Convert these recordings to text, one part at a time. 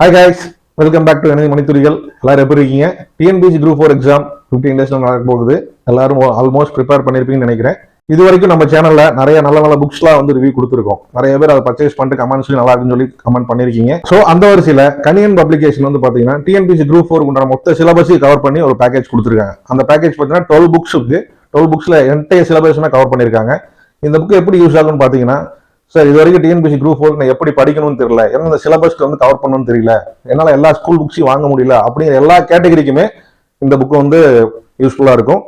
Hi guys welcome back to எனது மணித்துறிகள் எல்லாரும் எப்படி இருக்கீங்க? TNPSC group four exam fifteen days நடக்க போகுது. எல்லாரும் ஆல்மோஸ்ட் ப்ரிப்பேர் பண்ணியிருப்பீங்கன்னு நினைக்கிறேன். இது வரைக்கும் நம்ம சேனல்ல நிறைய நல்ல நல்ல புக்ஸ்லாம் வந்து ரிவ்யூ கொடுத்துருக்கோம். நிறைய பேர் அதை பர்ச்சேஸ் பண்ணிட்டு கமெண்ட்ஸ் நல்லா இருக்குன்னு சொல்லி கமெண்ட் பண்ணிருக்கீங்க. ஸோ அந்த வரிசையில் கனியன் பப்ளிகேஷன் வந்து பார்த்தீங்கன்னா டிஎன்பிசி குரூப் ஃபோர் உண்டான மொத்த சிலபஸையும் கவர் பண்ணி ஒரு பேக்கேஜ் கொடுத்துருக்காங்க. அந்த பேக்கேஜ் பார்த்தீங்கன்னா டுவெல் புக்ஸுக்கு டுவெல் புக்ஸ்ல என்டைய சிலபஸ்னா கவர் பண்ணியிருக்காங்க இந்த புக் எப்படி யூஸ் ஆகும்னு பார்த்தீங்கன்னா சார் இது வரைக்கும் டிஎன்பிசி குரூப் ஃபோர் நான் எப்படி படிக்கணும்னு தெரியல. ஏன்னா இந்த சிலபஸ்க்கு வந்து கவர் பண்ணணும்னு தெரியல. என்னால் எல்லா ஸ்கூல் புக்ஸையும் வாங்க முடியல. அப்படிங்கிற எல்லா கேட்டகரிக்குமே இந்த புக்கு வந்து யூஸ்ஃபுல்லாக இருக்கும்.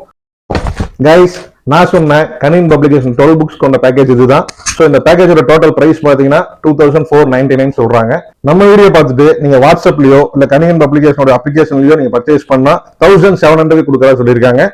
கைஸ் நான் சொன்னேன் கனின் பப்ளிகேஷன் டுவெல் புக்ஸ் கொண்ட பேக்கேஜ் இதுதான். ஸோ இந்த பேக்கேஜோட டோட்டல் பிரைஸ் பார்த்தீங்கன்னா two thousand four ninety nine சொல்றாங்க. நம்ம வீடியோ பார்த்துட்டு நீங்க வாட்ஸ்அப்லயோ இல்ல கனியன் பப்ளிகேஷனோட அப்ளிகேஷன்லயோ நீங்க பர்ச்சேஸ் பண்ணா தௌசண்ட் செவன் ஹண்ட்ரட் கொடுக்குறா சொல்லியிருக்காங்க.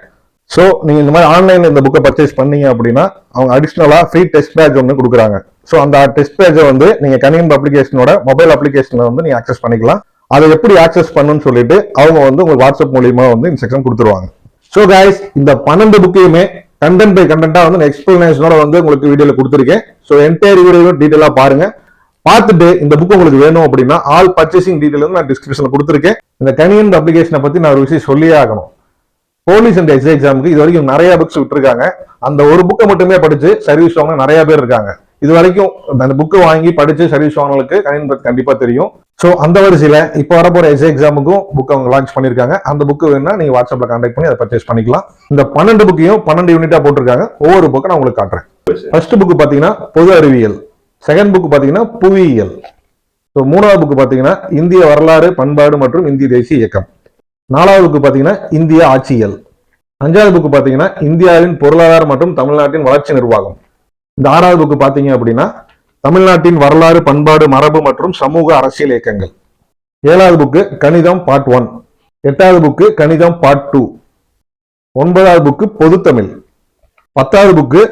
ஸோ நீங்க இந்த மாதிரி ஆன்லைன்ல இந்த புக்கை பர்ச்சேஸ் பண்ணீங்க அப்படின்னா அவங்க அடிஷ்னலா ஃப்ரீ டெஸ்ட் பேட்ச் ஒன்று கொடுக்குறாங்க. ஸோ அந்த டெஸ்ட் பேஜை வந்து நீங்கள் கனியன் அப்ளிகேஷனோட மொபைல் அப்ளிகேஷனில் வந்து நீங்கள் ஆக்சஸ் பண்ணிக்கலாம். அதை எப்படி ஆக்சஸ் பண்ணுன்னு சொல்லிட்டு அவங்க வந்து உங்களுக்கு வாட்ஸ்அப் மூலியமா வந்து இன்ஸ்ட்ரக்ஷன் கொடுத்துருவாங்க. ஸோ கைஸ் இந்த பன்னெண்டு புக்கையுமே கண்டென்ட் பை கண்டென்ட்டாக வந்து நான் எக்ஸ்பிளனேஷனோட வந்து உங்களுக்கு வீடியோவில் கொடுத்துருக்கேன். ஸோ என்டையர் வீடியோ டீட்டெயிலாக பாருங்க. பார்த்துட்டு இந்த புக் உங்களுக்கு வேணும் அப்படின்னா ஆல் பர்ச்சேசிங் டீட்டெயில் வந்து நான் டிஸ்கிரிப்ஷனில் கொடுத்துருக்கேன். இந்த கனியன் அப்ளிகேஷனை பற்றி நான் ஒரு விஷயம் சொல்லியே ஆகணும். போலீஸ் அண்ட் எக்ஸாம் எக்ஸாமுக்கு இது வரைக்கும் நிறைய புக்ஸ் விட்டுருக்காங்க. அந்த ஒரு புக்கை மட்டுமே படித்து சர்வீஸ் வாங்க நிறைய பேர் இருக்காங்க. இது வரைக்கும் அந்த புக்கை வாங்கி படிச்சு சர்வீஸ் வாங்கினவங்களுக்கு கணினி பத்தி கண்டிப்பா தெரியும். ஸோ அந்த வரிசையில இப்போ வரப்போற எஸ்ஏ எக்ஸாமுக்கும் புக் அவங்க லான்ச் பண்ணிருக்காங்க அந்த புக்கு வேணும்னா நீங்க வாட்ஸ்அப்ல கான்டாக்ட் பண்ணி அதை பர்ச்சேஸ் பண்ணிக்கலாம். இந்த பன்னெண்டு புக்கையும் பன்னெண்டு யூனிட்டா போட்டிருக்காங்க. ஒவ்வொரு புக்கை நான் உங்களுக்கு காட்டுறேன். ஃபர்ஸ்ட் புக் பாத்தீங்கன்னா பொது அறிவியல். செகண்ட் புக் பாத்தீங்கன்னா புவியியல். ஸோ மூணாவது புக் பாத்தீங்கன்னா இந்திய வரலாறு பண்பாடு மற்றும் இந்திய தேசிய இயக்கம். நாலாவது புக் பாத்தீங்கன்னா இந்திய ஆட்சியல் அஞ்சாவது புக் பாத்தீங்கன்னா இந்தியாவின் பொருளாதாரம் மற்றும் தமிழ்நாட்டின் வளர்ச்சி நிர்வாகம். இந்த ஆறாவது புக்கு பார்த்தீங்க அப்படின்னா தமிழ்நாட்டின் வரலாறு பண்பாடு மரபு மற்றும் சமூக அரசியல் இயக்கங்கள். ஏழாவது புக்கு கணிதம் பார்ட் ஒன் எட்டாவது புக்கு கணிதம் பார்ட் டூ ஒன்பதாவது புக்கு பொதுத்தமிழ். பத்தாவது புக்கு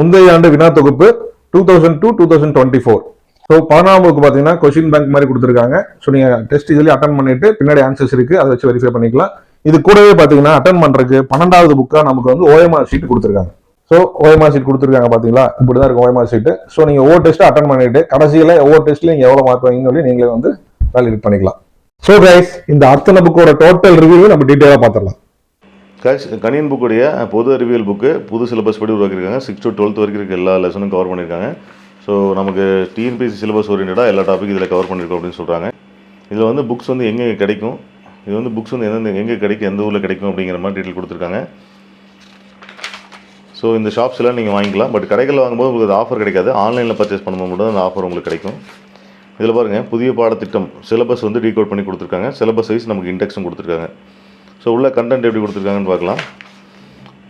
முந்தைய ஆண்டு வினா தொகுப்பு two thousand to two thousand twenty four so பதினாம் book பார்த்தீங்கன்னா கொஸ்டின் பேங்க் மாதிரி கொடுத்துருக்காங்க. ஸோ நீங்கள் டெஸ்ட் இதுலேயே அட்டன் பண்ணிட்டு பின்னாடி ஆன்சர்ஸ் இருக்கு. அதை வச்சு வெரிஃபை பண்ணிக்கலாம். இது கூடவே பார்த்தீங்கன்னா அட்டன் பண்ணுறதுக்கு பன்னெண்டாவது புக்காக நமக்கு வந்து ஓஎம்ஆர் ஷீட் கொடுத்துருக்காங்க. ஸோ ஓஎம்ஆர் ஷீட் கொடுத்துருக்காங்க பார்த்தீங்களா இப்படி தான் இருக்கும் ஓஎம்ஆர் சீட்டு ஸோ நீங்கள் ஒவ்வொரு டெஸ்ட்டு அட்டன் பண்ணிட்டு கடைசியில் ஒவ்வொரு டெஸ்ட்லையும் நீங்கள் எவ்வளோ மார்க் வாங்கிங்கன்னு சொல்லி நீங்களே வந்து வேலிடேட் பண்ணிக்கலாம். ஸோ கைஸ் இந்த அத்தனை புக்கோட டோட்டல் ரிவ்யூ நம்ம டீட்டெயிலாக பார்த்துடலாம் கைஸ் கணியன் புக்குடைய பொது அறிவியல் புக்கு புது சிலபஸ் படி உருவாக்கியிருக்காங்க. சிக்ஸ் டு டுவெல்த் வரைக்கும் இருக்க எல்லா லெசனும் கவர் பண்ணியிருக்காங்க. ஸோ நமக்கு டிஎன்பிசி சிலபஸ் ஓரியன்டாக எல்லா டாபிக் இதில் கவர் பண்ணியிருக்கோம் அப்படின்னு சொல்கிறாங்க இதில் வந்து புக்ஸ் வந்து எங்கே கிடைக்கும்? இது வந்து புக்ஸ் வந்து எந்தெந்த எங்கே கிடைக்கும் எந்த ஊரில் கிடைக்கும் அப்படிங்கிற மாதிரி டீட்டெயில் கொடுத்துருக்காங்க. ஸோ இந்த ஷாப்ஸ் எல்லாம் நீங்கள் வாங்கிக்கலாம். பட் கடைகளில் வாங்கும்போது உங்களுக்கு ஆஃபர் கிடைக்காது. ஆன்லைனில் பர்ச்சேஸ் பண்ணும்போது மட்டும் அந்த ஆஃபர் உங்களுக்கு கிடைக்கும். இதில் பாருங்கள் புதிய பாடத்திட்டம் சிலபஸ் வந்து டீகோட் பண்ணி கொடுத்துருக்காங்க. சிலபஸ் வைஸ் நமக்கு இண்டெக்ஸும் கொடுத்துருக்காங்க. ஸோ உள்ள கண்டென்ட் எப்படி கொடுத்துருக்காங்கன்னு பார்க்கலாம்.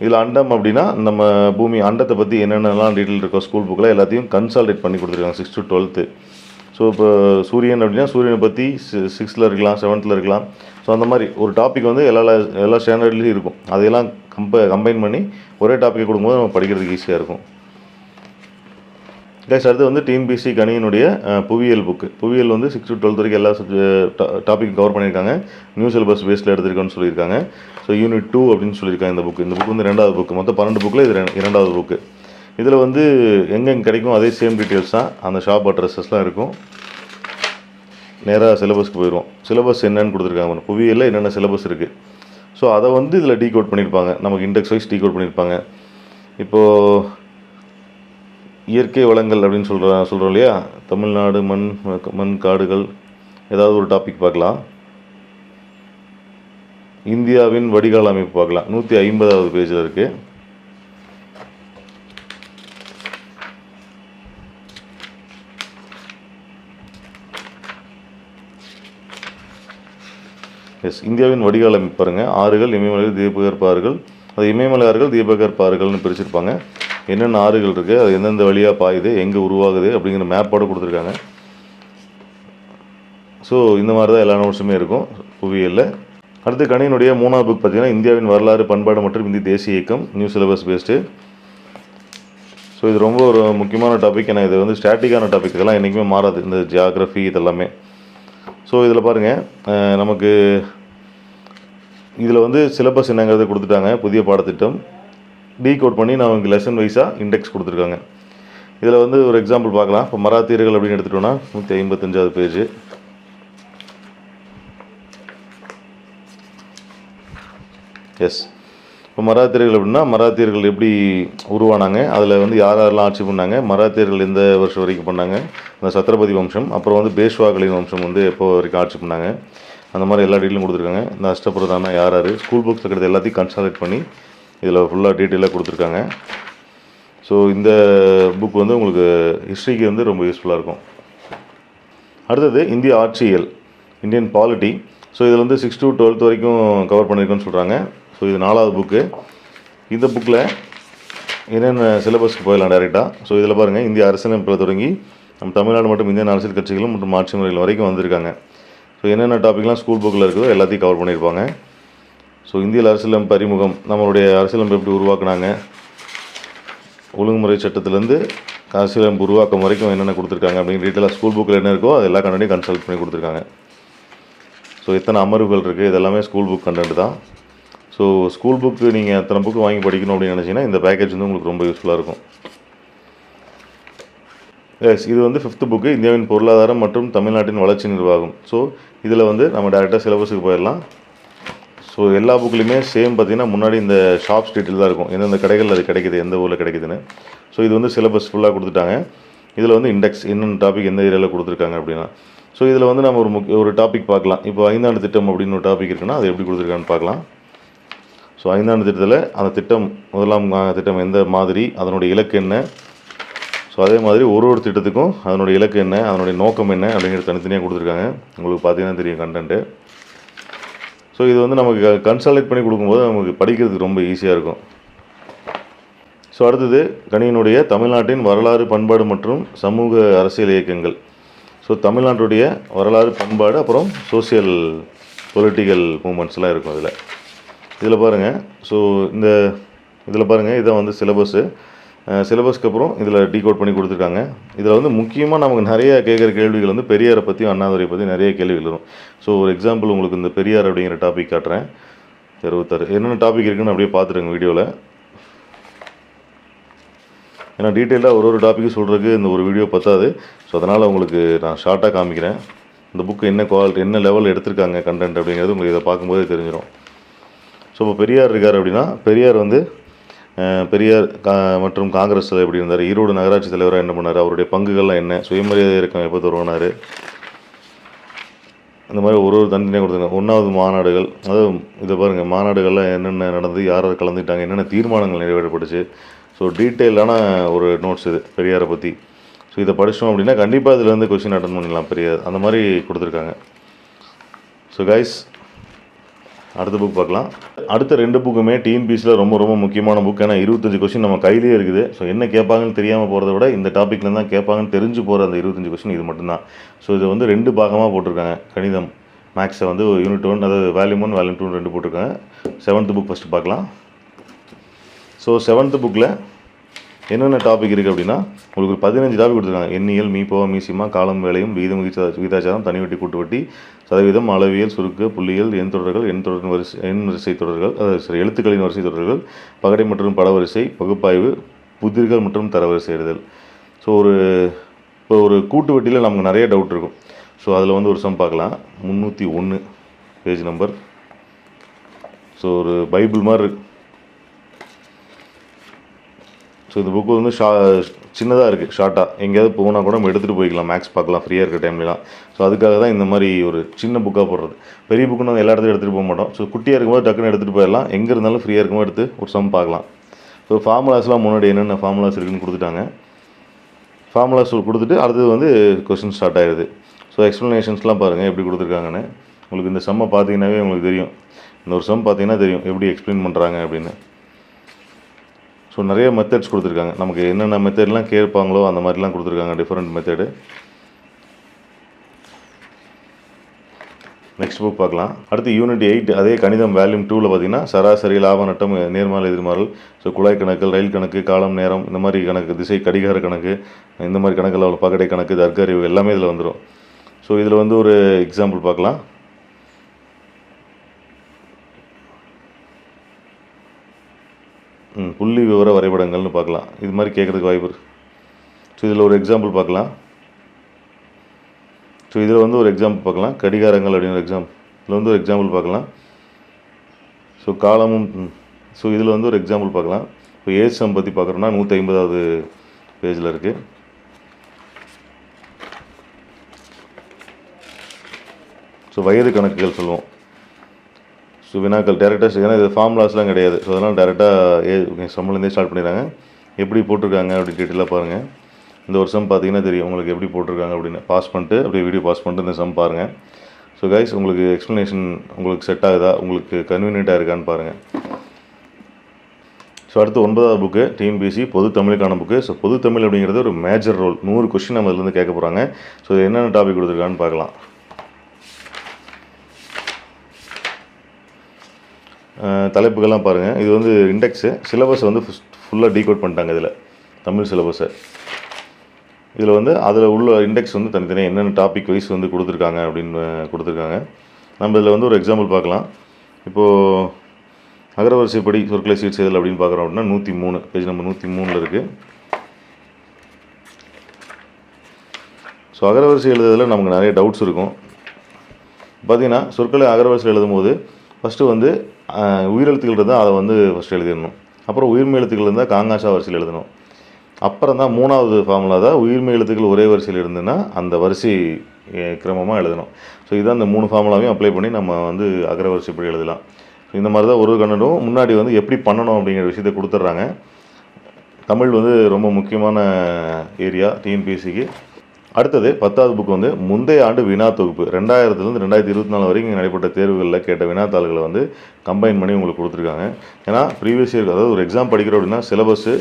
இதில் அண்டம் அப்படின்னா நம்ம பூமி அண்டத்தை பற்றி என்னென்னலாம் டீட்டெயில் இருக்கோ ஸ்கூல் புக்கில் எல்லாத்தையும் கன்சால்டேட் பண்ணி கொடுத்துருக்காங்க. சிக்ஸ் டு டுவெல்த்து ஸோ இப்போ சூரியன் அப்படின்னா சூரியனை பற்றி சிக்ஸ்த்தில் இருக்கலாம் செவன்த்தில் இருக்கலாம். ஸோ அந்த மாதிரி ஒரு டாபிக் வந்து எல்லா எல்லா ஸ்டாண்டர்ட்லேயும் இருக்கும். அதையெல்லாம் கம்ப கம்பைன் பண்ணி ஒரே டாப்பிக்கை கொடுக்கும்போது நம்ம படிக்கிறதுக்கு ஈஸியாக இருக்கும். கைஸ் அடுத்து வந்து டிஎன்பிசி கணியினுடைய புவியியல் புக்கு புவியியல் வந்து சிக்ஸ் டு டுவெல்த் வரைக்கும் எல்லா டாபிக் கவர் பண்ணியிருக்காங்க. நியூ சிலபஸ் பேஸில் எடுத்திருக்கோன்னு சொல்லியிருக்காங்க. ஸோ யூனிட் டூ அப்படின்னு சொல்லியிருக்காங்க இந்த புக்கு இந்த புக் வந்து ரெண்டாவது புக்கு மொத்தம் பன்னெண்டு புக்கில் இது இரண்டாவது புக்கு இதில் வந்து எங்கெங்கே கிடைக்கும் அதே சேம் டீட்டெயில்ஸ் தான். அந்த ஷாப் அட்ரஸஸ்லாம் இருக்கும். நேராக சிலபஸ்க்கு போயிடுவோம். சிலபஸ் என்னென்னு கொடுத்துருக்காங்க. புவியியலில் என்னென்ன சிலபஸ் இருக்குது ஸோ அதை வந்து இதில் டீகோட் பண்ணியிருப்பாங்க. நமக்கு இண்டெக்ஸ் வைஸ் டீகோட் பண்ணியிருப்பாங்க. இப்போது இயற்கை வளங்கள் அப்படின்னு சொல்கிற சொல்கிறோம் இல்லையா? தமிழ்நாடு மண் மண் காடுகள் ஏதாவது ஒரு டாபிக் பார்க்கலாம். இந்தியாவின் வடிகால் அமைப்பு பார்க்கலாம். நூற்றி ஐம்பதாவது பேஜில் இருக்குது எஸ் இந்தியாவின் வடிகால் அமைப்பு பாருங்கள் ஆறுகள் இமயமலையில் தீபகற்ப ஆறுகள் அது இமயமலை ஆறுகள் பிரிச்சிருப்பாங்க. என்னென்ன ஆறுகள் இருக்குது அது எந்தெந்த வழியாக பாயுது? எங்கே உருவாகுது? அப்படிங்கிற மேப்போடு கொடுத்துருக்காங்க. ஸோ இந்த மாதிரி தான் எல்லா நோட்ஸுமே இருக்கும். புவியியலில். அடுத்து கணினுடைய மூணாவது புக் பார்த்தீங்கன்னா இந்தியாவின் வரலாறு பண்பாடு மற்றும் இந்திய தேசிய இயக்கம் நியூ சிலபஸ் பேஸ்டு ஸோ இது ரொம்ப ஒரு முக்கியமான டாபிக் ஏன்னா இது வந்து ஸ்டாட்டிக்கான டாபிக் இதெல்லாம் என்றைக்குமே மாறாது. இந்த ஜியாகிரஃபி இதெல்லாமே. ஸோ இதில் பாருங்கள் நமக்கு இதில் வந்து சிலபஸ் என்னங்கிறத கொடுத்துட்டாங்க புதிய பாடத்திட்டம். டீகோட் பண்ணி நான் உங்களுக்கு லெசன் வைஸாக இண்டெக்ஸ் கொடுத்துருக்காங்க. இதில் வந்து ஒரு எக்ஸாம்பிள் பார்க்கலாம். இப்போ மராத்தியர்கள் அப்படின்னு எடுத்துட்டோம்னா நூற்றி ஐம்பத்தஞ்சாவது பேஜ் எஸ் இப்போ மராத்தியர்கள் அப்படின்னா மராத்தியர்கள் எப்படி உருவானாங்க? அதில் வந்து யார் யாரெல்லாம் ஆட்சி பண்ணாங்க? மராத்தியர்கள் எந்த வருஷம் வரைக்கும் பண்ணாங்க? அந்த சத்ரபதி வம்சம் அப்புறம் வந்து பேஷ்வாக்களின் வம்சம் வந்து எப்போ வரைக்கும் ஆட்சி பண்ணாங்க? அந்த மாதிரி எல்லா டீட்டெயிலும் கொடுத்துருக்காங்க. இந்த அஷ்டபிரதானா யார் யார்? ஸ்கூல் புக்ஸ் கிடைத்த எல்லாத்தையும் கன்சல்ட் பண்ணி இதில் ஃபுல்லாக டீட்டெயிலாக கொடுத்துருக்காங்க. ஸோ இந்த புக் வந்து உங்களுக்கு ஹிஸ்ட்ரிக்கு வந்து ரொம்ப யூஸ்ஃபுல்லாக இருக்கும். அடுத்தது இந்திய ஆட்சியியல் இந்தியன் பாலிட்டி ஸோ இதில் வந்து சிக்ஸ் to டுவெல்த் வரைக்கும் கவர் பண்ணியிருக்கோன்னு சொல்கிறாங்க ஸோ இது நாலாவது புக்கு இந்த புக்கில் என்னென்ன சிலபஸ்க்கு போயிடலாம் டேரெக்டாக ஸோ இதில் பாருங்கள் இந்திய அரசியலமைப்பில் தொடங்கி நம்ம தமிழ்நாடு மற்றும் இந்தியன் அரசியல் கட்சிகளும் மற்றும் ஆட்சி முறைகள் வரைக்கும் வந்திருக்காங்க. ஸோ என்னென்ன டாப்பிக்லாம் ஸ்கூல் புக்கில் இருக்குதோ எல்லாத்தையும் கவர் பண்ணியிருப்பாங்க. ஸோ இந்திய அரசியலமைப்பு அறிமுகம் நம்மளுடைய அரசியலமைப்பு எப்படி உருவாக்குனாங்க? ஒழுங்குமுறை சட்டத்திலேருந்து அரசியலமைப்பு உருவாக்கம் வரைக்கும் என்னென்ன கொடுத்துருக்காங்க அப்படிங்கிற டீட்டெயிலாக ஸ்கூல் புக்கில் என்ன இருக்கோ அது எல்லா கண்டனையும் கன்சல்ட் பண்ணி கொடுத்துருக்காங்க. ஸோ எத்தனை அமர்வுகள் இருக்குது இதெல்லாமே ஸ்கூல் புக் கண்டென்ட் தான். ஸோ ஸ்கூல் புக்கு நீங்கள் அத்தனை புக்கு வாங்கி படிக்கணும் அப்படின்னு நினச்சிங்கன்னா இந்த பேக்கேஜ் வந்து உங்களுக்கு ரொம்ப யூஸ்ஃபுல்லாக இருக்கும். எஸ் இது வந்து ஃபிஃப்த்து புக்கு இந்தியாவின் பொருளாதாரம் மற்றும் தமிழ்நாட்டின் வளர்ச்சி நிர்வாகம். ஸோ இதில் வந்து நம்ம டேரெக்டாக சிலபஸுக்கு போயிடலாம். ஸோ எல்லா புக்லேயுமே சேம் பார்த்தீங்கன்னா முன்னாடி இந்த ஷாப்ஸ் டீட்டெயில் தான் இருக்கும். எந்தெந்த கடைகள் அது கிடைக்குது எந்த ஊரில் கிடைக்குதுன்னு. ஸோ இது வந்து சிலபஸ் ஃபுல்லாக கொடுத்துட்டாங்க. இதில் வந்து இண்டெக்ஸ் என்னென்ன டாபிக் எந்த ஏரியாவில் கொடுத்துருக்காங்க அப்படின்னா. ஸோ இதில் வந்து நம்ம ஒரு முக்கிய ஒரு டாபிக் பார்க்கலாம். இப்போ ஐந்தாண்டு திட்டம் அப்படின்னு ஒரு டாபிக் இருக்குன்னா அது எப்படி கொடுத்துருக்கான்னு பார்க்கலாம். ஸோ ஐந்தாண்டு திட்டத்தில் அந்த திட்டம் முதலாம் திட்டம் எந்த மாதிரி அதனுடைய இலக்கு என்ன? ஸோ அதே மாதிரி ஒரு ஒரு திட்டத்துக்கும் அதனுடைய இலக்கு என்ன அதனுடைய நோக்கம் என்ன அப்படிங்கிறது தனித்தனியாக கொடுத்துருக்காங்க. உங்களுக்கு பார்த்தீங்கன்னா தெரியும் கண்டென்ட்டு ஸோ இது வந்து நமக்கு கன்சல்டேட் பண்ணி கொடுக்கும்போது நமக்கு படிக்கிறதுக்கு ரொம்ப ஈஸியாக இருக்கும். ஸோ அடுத்தது கணியனுடைய தமிழ்நாட்டின் வரலாறு பண்பாடு மற்றும் சமூக அரசியல் இயக்கங்கள். ஸோ தமிழ்நாட்டுடைய வரலாறு பண்பாடு அப்புறம் சோசியல் பொலிட்டிக்கல் மூமெண்ட்ஸ்லாம் இருக்கும் அதில். இதில் பாருங்கள் ஸோ இந்த இதில் பாருங்கள் இதான் வந்து சிலபஸ்ஸு சிலபஸ்க்கு அப்புறம் இதில் டீகோட் பண்ணி கொடுத்துருக்காங்க. இதில் வந்து முக்கியமாக நமக்கு நிறைய கேட்குற கேள்விகள் வந்து பெரியாரை பற்றியும் அண்ணாதுரை பற்றி நிறைய கேள்விகள் வரும் ஸோ ஒரு எக்ஸாம்பிள் உங்களுக்கு இந்த பெரியார் அப்படிங்கிற டாபிக் காட்டுறேன். இருபத்தாறு என்னென்ன டாபிக் இருக்குன்னு அப்படியே பார்த்துருங்க வீடியோவில் ஏன்னா டீட்டெயிலாக ஒரு ஒரு டாப்பிக்கும் சொல்கிறதுக்கு இந்த ஒரு வீடியோ பத்தாது. ஸோ அதனால் உங்களுக்கு நான் ஷார்ட்டாக காமிக்கிறேன். இந்த புக்கு என்ன குவாலிட்டி என்ன லெவல் எடுத்திருக்காங்க கண்டென்ட் அப்படிங்கிறது உங்களுக்கு இதை பார்க்கும்போதே தெரிஞ்சிடும் இப்போ பெரியார் இருக்கார் அப்படின்னா பெரியார் வந்து பெரியார் கா மற்றும் காங்கிரஸில் எப்படி இருந்தார்? ஈரோடு நகராட்சி தலைவராக என்ன பண்ணார்? அவருடைய பங்குகள்லாம் என்ன? சுயமரியாதை இயக்கம் எப்போ துறவினார் இந்த மாதிரி ஒரு ஒரு தனித்தனியாக கொடுத்துருங்க ஒன்றாவது மாநாடுகள் அதாவது இதை பாருங்கள் மாநாடுகள்லாம் என்னென்ன நடந்து யார் யார் கலந்துக்கிட்டாங்க என்னென்ன தீர்மானங்கள் நிறைவேற்றப்பட்டுச்சு ஸோ டீட்டெயிலான ஒரு நோட்ஸ் இது பெரியாரை பற்றி ஸோ இதை படித்தோம் அப்படின்னா கண்டிப்பாக இதுலேருந்து கொஸ்டின் அட்டன் பண்ணிடலாம் பெரியார். அந்த மாதிரி கொடுத்துருக்காங்க. ஸோ கைஸ் அடுத்த புக் பார்க்கலாம். அடுத்த ரெண்டு புக்குமே டிஎன்பிசியில் ரொம்ப ரொம்ப முக்கியமான புக் ஏன்னா இருபத்தஞ்சு கொஸ்டின் நம்ம கையிலேயே இருக்குது. ஸோ என்ன கேட்பாங்கன்னு தெரியாமல் போகிறத விட இந்த டாப்பிக்கில் தான் கேட்பாங்கன்னு தெரிஞ்சு போகிற அந்த இருபத்தஞ்சு கொஸ்டின் இது மட்டும்தான். ஸோ இதை வந்து ரெண்டு பாகமாக போட்டிருக்காங்க. கணிதம் மேக்ஸை வந்து யூனிட் ஒன் அதாவது வேல்யூம் ஒன் வேல்யூம் டூ ரெண்டு போட்டிருக்காங்க. செவன்த் புக் ஃபஸ்ட்டு பார்க்கலாம். ஸோ செவன்த் புக்கில் என்னென்ன டாபிக் இருக்குது அப்படின்னா உங்களுக்கு பதினஞ்சு டாபிக் கொடுத்துருக்காங்க. எண்ணியல் மீப்போவா மீசிமா காலம் வேலையும் வீதம் விகிதா விகிதாச்சாரம் தனி வட்டி கூட்டு வட்டி சதவீதம் அளவியல் சுருக்க புள்ளியியல் எண் தொடர்கள் எண் தொடர் வரிசை எண் வரிசை தொடர்கள் அதாவது சரி எழுத்துக்களின் வரிசை தொடர்கள் பகடை மற்றும் படவரிசை பகுப்பாய்வு புதிர்கள் மற்றும் தரவரிசை எழுதல். ஸோ ஒரு இப்போ ஒரு கூட்டு வட்டியில் நமக்கு நிறைய டவுட் இருக்கும். ஸோ அதில் வந்து ஒரு சம் பார்க்கலாம். முந்நூற்றி ஒன்று பேஜ் நம்பர் ஸோ ஒரு பைபிள் மாதிரி இருக்கு. ஸோ இந்த புக்கு வந்து ஷா சின்னதாக இருக்குது ஷார்ட்டாக எங்கேயாவது போனால் கூட நம்ம எடுத்துகிட்டு போய்க்கலாம் மேக்ஸ் பார்க்கலாம் ஃப்ரீயாக இருக்க டைம்லலாம் ஸோ அதுக்காக தான் இந்த மாதிரி ஒரு சின்ன புக்காக போடுறது. பெரிய புக்கு நம்ம எல்லா இடத்துலையும் எடுத்துகிட்டு போக மாட்டோம். ஸோ குட்டியாக இருக்கும்போது டக்குன்னு எடுத்துகிட்டு போயிடலாம். எங்கே இருந்தாலும் ஃப்ரீயாக இருக்கும்போது எடுத்து ஒரு சம் பார்க்கலாம். ஸோ ஃபார்முலாஸ்லாம் முன்னாடி என்னென்ன ஃபார்முலாஸ் இருக்குன்னு கொடுத்துட்டாங்க. ஃபார்முலாஸ் கொடுத்துட்டு அடுத்தது வந்து கொஸ்டின் ஸ்டார்ட் ஆயிடுது ஸோ எக்ஸ்ப்ளனேஷன்ஸ்லாம் பாருங்கள் எப்படி கொடுத்துருக்காங்கன்னு. உங்களுக்கு இந்த சம்மை பார்த்தீங்கன்னாவே உங்களுக்கு தெரியும். இந்த ஒரு சம் பார்த்தீங்கன்னா தெரியும். எப்படி எக்ஸ்பிளைன் பண்ணுறாங்க அப்படின்னு. ஸோ நிறைய மெத்தட்ஸ் கொடுத்துருக்காங்க. நமக்கு என்னென்ன மெத்தட்லாம் கேட்பாங்களோ அந்த மாதிரிலாம் கொடுத்துருக்காங்க டிஃப்ரெண்ட் மெத்தடு நெக்ஸ்ட் புக் பார்க்கலாம். அடுத்து யூனிட் எயிட் அதே கணிதம் வேல்யூம் டூவில் பார்த்தீங்கன்னா சராசரி லாப நட்டம் நேர்மாலை எதிர்மாறல் ஸோ குழாய் கணக்கு ரயில் கணக்கு காலம் நேரம் இந்த மாதிரி கணக்கு திசை கடிகார கணக்கு இந்த மாதிரி கணக்கில் பகடை கணக்கு தர்க்கறிவு எல்லாமே இதில் வந்துடும் ஸோ இதில் வந்து ஒரு எக்ஸாம்பிள் பார்க்கலாம். புள்ளி விவர வரைபடங்கள்னு பார்க்கலாம். இது மாதிரி கேட்குறதுக்கு வாய்ப்பு இருக்குது ஸோ இதில் ஒரு எக்ஸாம்பிள் பார்க்கலாம். ஸோ இதில் வந்து ஒரு எக்ஸாம்பிள் பார்க்கலாம். கடிகாரங்கள் அப்படின்னு ஒரு எக்ஸாம்பிள் இதில் வந்து ஒரு எக்ஸாம்பிள் பார்க்கலாம். ஸோ காலமும் ஸோ இதில் வந்து ஒரு எக்ஸாம்பிள் பார்க்கலாம். இப்போ ஏஜ் பற்றி பார்க்குறோன்னா நூற்றி ஐம்பதாவது பேஜில் இருக்குது ஸோ வயது கணக்குகள் சொல்லுவோம். ஸோ வினாக்கள் டேரெக்டாக ஏன்னா இது ஃபார்முலாஸ்லாம் கிடையாது. ஸோ அதனால் டேரெக்டாக ஏ சம்பளந்தே ஸ்டார்ட் பண்ணிடுறாங்க. எப்படி போட்டிருக்காங்க அப்படி டீட்டெயிலாக பாருங்கள் இந்த வருஷம் பார்த்தீங்கன்னா தெரியும். உங்களுக்கு எப்படி போட்டிருக்காங்க அப்படின்னு. பாஸ் பண்ணிட்டு அப்படியே வீடியோ பாஸ் பண்ணிட்டு இந்த சம் பாருங்கள் ஸோ கைஸ் உங்களுக்கு எக்ஸ்ப்ளனேஷன் உங்களுக்கு செட் ஆகுதா? உங்களுக்கு கன்வீனியண்ட்டாக இருக்கான்னு பாருங்கள் ஸோ அடுத்து ஒன்பதாவது புக்கு டிஎன்பிஎஸ்சி பொது தமிழுக்கான புக்கு ஸோ பொது தமிழ் அப்படிங்கிறது ஒரு மேஜர் ரோல் நூறு கொஷின் நம்ம இதுலேருந்து கேட்க போகிறாங்க ஸோ என்னென்ன டாபிக் கொடுத்துருக்கான்னு பார்க்கலாம். தலைப்புகள்லாம் பாருங்கள் இது வந்து இண்டெக்ஸு சிலபஸ் வந்து ஃபுல்லாக டீகோட் பண்ணிட்டாங்க இதில். தமிழ் சிலபஸை இதில் வந்து அதில் உள்ள இண்டெக்ஸ் வந்து தனித்தனியாக என்னென்ன டாபிக் வைஸ் வந்து கொடுத்துருக்காங்க அப்படின்னு கொடுத்துருக்காங்க. நம்ம இதில் வந்து ஒரு எக்ஸாம்பிள் பார்க்கலாம். இப்போது அகரவரிசைப்படி சொற்களை சீட் செய்தல் அப்படின்னு பார்க்குறோம் அப்படின்னா நூற்றி மூணு. பேஜ் நம்பர் நூற்றி மூணில் இருக்குது ஸோ அகரவரிசை எழுதுறதுல நமக்கு நிறைய டவுட்ஸ் இருக்கும். பார்த்தீங்கன்னா சொற்களை அகரவரிசை எழுதும்போது ஃபஸ்ட்டு வந்து உயிரெழுத்துக்கள் இருந்தால் அதை வந்து ஃபஸ்ட்டு எழுதிடணும். அப்புறம் உயிர்மை எழுத்துக்கள் இருந்தால் காங்காஷா வரிசையில் எழுதணும். அப்புறம் தான் மூணாவது ஃபார்முலா தான் உயிர்மை எழுத்துக்கள் ஒரே வரிசையில் இருந்துன்னா அந்த வரிசை கிரமமாக எழுதணும். ஸோ இதான் இந்த மூணு ஃபார்முலாவையும் அப்ளை பண்ணி நம்ம வந்து அகரவரிசைப்படி எழுதலாம். இந்த மாதிரி தான் ஒரு கண்ணனும் முன்னாடி வந்து எப்படி பண்ணணும் அப்படிங்கிற விஷயத்த கொடுத்துட்றாங்க. தமிழ் வந்து ரொம்ப முக்கியமான ஏரியா டிஎன்பிஎஸ்சிக்கு அடுத்தது பத்தாவது புக் வந்து முந்தைய ஆண்டு வினா தொகுப்பு. ரெண்டாயிரத்துலேருந்து ரெண்டாயிரத்தி இருபத்தி நாலு வரைக்கும் நடைபெற்ற தேர்வுகளில் கேட்ட வினாத்தாள்களை வந்து கம்பைன் பண்ணி உங்களுக்கு கொடுத்துருக்காங்க. ஏன்னா ப்ரீவியஸ் இயர் அதாவது ஒரு எக்ஸாம் படிக்கிறோம் அப்படின்னா சிலபஸ்ஸு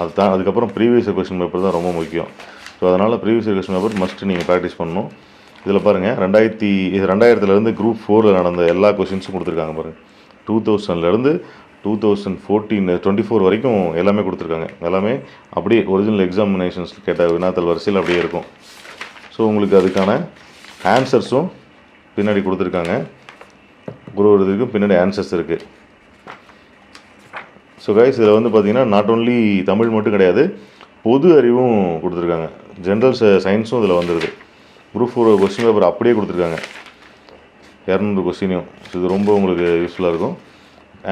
அது தான் அதுக்கப்புறம் ப்ரீவியஸ் இயர் கொஸ்டின் பேப்பர் தான் ரொம்ப முக்கியம். ஸோ அதனால் previous year question paper must நீங்கள் ப்ராக்டிஸ் பண்ணணும். இதில் பாருங்கள் ரெண்டாயிரத்தி இது ரெண்டாயிரத்துலேருந்து குரூப் ஃபோரில் நடந்த எல்லா கொஸ்டின்ஸும் கொடுத்துருக்காங்க பாருங்கள் டூ தௌசண்ட்லேருந்து two thousand fourteen twenty four வரைக்கும் எல்லாமே கொடுத்துருக்காங்க. எல்லாமே அப்படியே ஒரிஜினல் எக்ஸாமினேஷன்ஸ் கேட்ட வினாத்தல் வரிசையில் அப்படியே இருக்கும். ஸோ உங்களுக்கு அதுக்கான ஆன்சர்ஸும் பின்னாடி கொடுத்துருக்காங்க. ஒரு ஒரு பின்னாடி ஆன்சர்ஸ் இருக்குது ஸோ கைஸ் இதில் வந்து பார்த்திங்கன்னா நாட் ஓன்லி தமிழ் மட்டும் கிடையாது பொது அறிவும் கொடுத்துருக்காங்க. ஜென்ரல் சயின்ஸும் இதில் வந்துடுது குரூப் ஃபோர் கொஸ்டின் பேப்பர் அப்படியே கொடுத்துருக்காங்க. இரநூறு கொஸ்டினையும் இது ரொம்ப உங்களுக்கு யூஸ்ஃபுல்லாக இருக்கும்.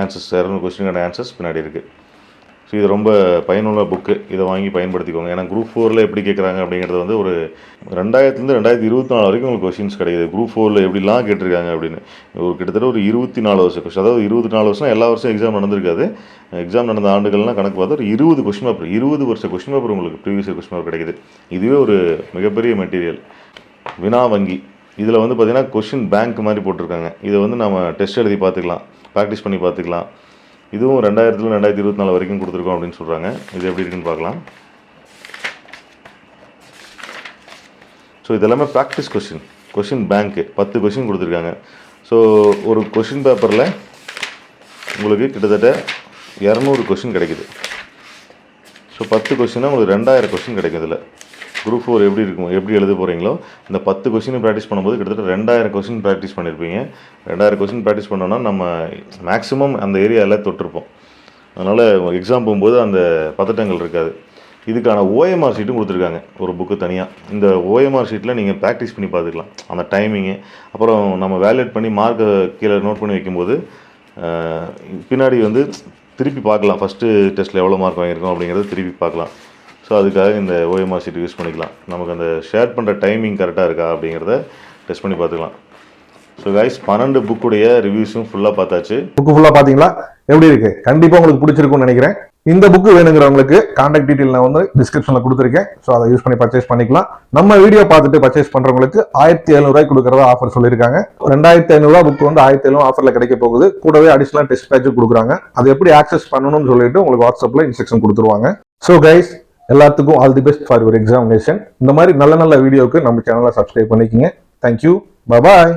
ஆன்சர்ஸ் இரநூறு கொஸ்டினுக்கான ஆன்சர்ஸ் பின்னாடி இருக்குது ஸோ இது ரொம்ப பயனுள்ள புக்கு இதை வாங்கி பயன்படுத்திக்கோங்க. ஏன்னா குரூப் ஃபோரில் எப்படி கேட்குறாங்க அப்படிங்கிறது வந்து ஒரு ரெண்டாயிரத்துலேருந்து ரெண்டாயிரத்தி இருபத்தி நாலு வரைக்கும் உங்களுக்கு கொஷின்ஸ் கிடைக்குது. குரூப் ஃபோரில் எப்படிலாம் கேட்டிருக்காங்க அப்படின்னு. ஒரு கிட்டத்தட்ட ஒரு இருபத்தி நாலு வருஷம் கொஸ்டின் அதாவது இருபத்தி நாலு வருஷம் எல்லா வருஷம் எக்ஸாம் நடந்திருக்காது. எக்ஸாம் நடந்த ஆண்டுகள்லாம் கணக்கு பார்த்தா ஒரு இருபது கொஸ்டின் பேப்பர் இருபது வருஷம் கொஸ்டின் பேப்பர் உங்களுக்கு ப்ரீவியஸ் கொஸ்டின் பேப்பர் கிடைக்குது. இதுவே ஒரு மிகப்பெரிய மெட்டீரியல் வினா வங்கி. இதில் வந்து பார்த்திங்கன்னா கொஷின் பேங்க் மாதிரி போட்டிருக்காங்க. இதை வந்து நம்ம டெஸ்ட் எழுதி பார்த்துக்கலாம். ப்ராக்டிஸ் பண்ணி பார்த்துக்கலாம். இதுவும் ரெண்டாயிரத்துல ரெண்டாயிரத்தி இருபத்தி நாலு வரைக்கும் கொடுத்துருக்கோம் அப்படின்னு சொல்கிறாங்க இது எப்படி இருக்குன்னு பார்க்கலாம். ஸோ இதெல்லாமே ப்ராக்டிஸ் கொஷின் கொஷின் பேங்க்கு பத்து கொஷின் கொடுத்துருக்காங்க. ஸோ ஒரு கொஷின் பேப்பரில் உங்களுக்கு கிட்டத்தட்ட இரநூறு கொஷின் கிடைக்குது. ஸோ பத்து கொஷினாக உங்களுக்கு ரெண்டாயிரம் கொஷின் கிடைக்கும் இதில். குரூப் ஃபோர் எப்படி இருக்கும் எப்படி எழுத போகிறீங்களோ இந்த பத்து கொஷின் ப்ராக்டிஸ் பண்ணும்போது கிட்டத்தட்ட ரெண்டாயிரம் கொஷின் ப்ராக்டிஸ் பண்ணியிருப்பீங்க ரெண்டாயிரம் கொஷின் ப்ராக்டிஸ் பண்ணோன்னா நம்ம மேக்ஸிமம் அந்த ஏரியாவில் தொட்டிருப்போம். அதனால் எக்ஸாம் போகும்போது அந்த பதட்டங்கள் இருக்காது. இதுக்கான ஓஎம்ஆர் ஷீட்டும் கொடுத்துருக்காங்க ஒரு புக்கு தனியாக இந்த ஓஎம்ஆர் ஷீட்டில் நீங்கள் ப்ராக்டிஸ் பண்ணி பார்த்துக்கலாம். அந்த டைமிங்கு அப்புறம் நம்ம வேலேட் பண்ணி மார்க்கை கீழே நோட் பண்ணி வைக்கும்போது பின்னாடி வந்து திருப்பி பார்க்கலாம். ஃபஸ்ட்டு டெஸ்ட்டில் எவ்வளோ மார்க் வாங்கியிருக்கோம் அப்படிங்கிறத திருப்பி பார்க்கலாம். ஸோ அதுக்காக இந்த ஓஎம்ஆர் சீட்டு யூஸ் பண்ணிக்கலாம். நமக்கு அந்த ஷேர் பண்ணுற டைமிங் கரெக்டாக இருக்கா அப்படிங்கிறத டெஸ்ட் பண்ணி பார்த்துக்கலாம். ஸோ கைஸ் பன்னெண்டு புக்குடைய ரிவ்யூஸும் ஃபுல்லாக பார்த்தாச்சு. புக்கு ஃபுல்லாக பார்த்தீங்களா? எப்படி இருக்கு? கண்டிப்பாக உங்களுக்கு பிடிச்சிருக்கும்னு நினைக்கிறேன். இந்த புக்கு வேணுங்கிறவங்களுக்கு கான்டாக்ட் டீட்டெயில் நான் வந்து டிஸ்கிரிப்ஷனில் கொடுத்துருக்கேன். ஸோ அதை யூஸ் பண்ணி பர்ச்சேஸ் பண்ணிக்கலாம். நம்ம வீடியோ பார்த்துட்டு பர்ச்சேஸ் பண்ணுறவங்களுக்கு ஆயிரத்தி எழுநூறுவாய் கொடுக்குறதா ஆஃபர் சொல்லியிருக்காங்க. ரெண்டாயிரத்தி ஐநூறுரூவா புக்கு வந்து ஆயிரத்தி ஐநூறு ஆஃபரில் கிடைக்க போகுது. கூடவே அடிஷனல் டெஸ்ட் பேட்சும் கொடுக்குறாங்க. அது எப்படி ஆக்சஸ் பண்ணணும்னு சொல்லிட்டு உங்களுக்கு வாட்ஸ்அப்பில் இன்ஸ்ட்ரக்ஷன் கொடுத்துருவாங்க. ஸோ கைஸ் எல்லாத்துக்கும் all the best for your examination இந்த மாதிரி நல்ல நல்ல வீடியோக்கு நம்ம சேனலை சப்ஸ்கிரைப் பண்ணிக்கங்க. Thank you bye